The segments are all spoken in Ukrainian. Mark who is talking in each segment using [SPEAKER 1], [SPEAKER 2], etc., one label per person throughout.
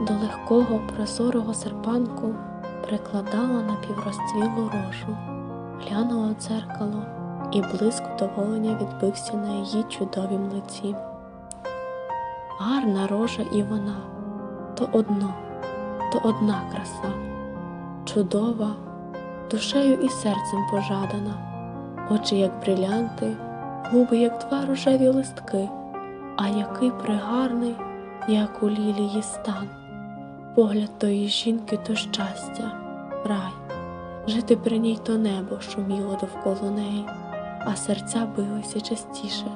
[SPEAKER 1] До легкого прозорого серпанку прикладала напіврозцвілу рожу, глянула в дзеркало, і блиск вдоволення відбився на її чудовім лиці. Гарна рожа і вона то одно, то одна краса, чудова, душею і серцем пожадана, очі, як брилянти, губи, як два рожеві листки, а який пригарний, як у лілії стан. Погляд тої жінки то щастя, рай, жити при ній то небо шуміло довкола неї, а серця билися частіше,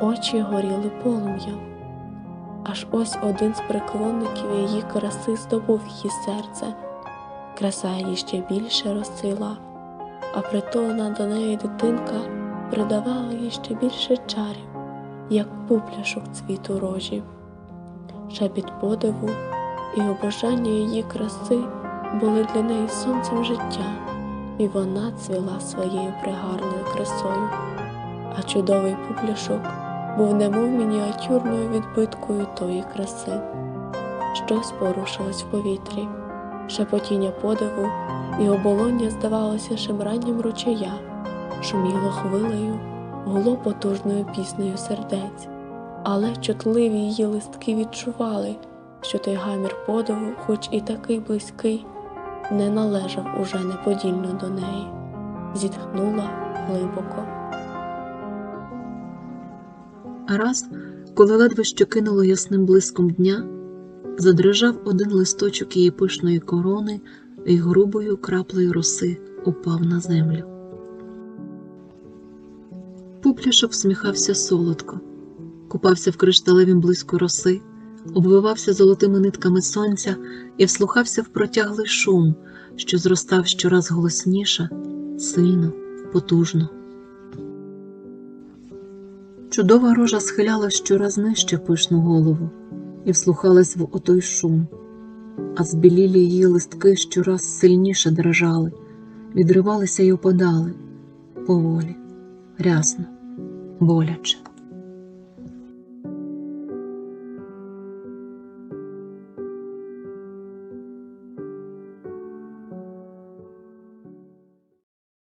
[SPEAKER 1] очі горіли полум'ям. Аж ось один з приклонників її краси здобув її серце, краса її ще більше розцвіла, а притулена до неї дитинка придавала їй ще більше чарів, як пупляшок цвіту рожі. Шепіт подиву і обожання її краси були для неї сонцем життя, і вона цвіла своєю пригарною красою, а чудовий пупляшок був немов мініатюрною відбиткою тої краси. Щось порушилось в повітрі, шепотіння подиву і оболоння здавалося шемранням ручая, шуміло хвилею, гуло потужною піснею сердець, але чутливі її листки відчували, що той гамір подиву, хоч і такий близький, не належав уже неподільно до неї, зітхнула глибоко.
[SPEAKER 2] А раз, коли ледве що кинуло ясним блиском дня, задрижав один листочок її пишної корони і грубою краплею роси упав на землю. Пупляшок всміхався солодко, купався в кришталевім блиску роси, обвивався золотими нитками сонця і вслухався в протяглий шум, що зростав щораз голосніше, сильно, потужно. Чудова рожа схиляла щораз нижче пишну голову і вслухалась в отой шум, а збілілі її листки щораз сильніше дрижали, відривалися й опадали поволі, рясно, боляче.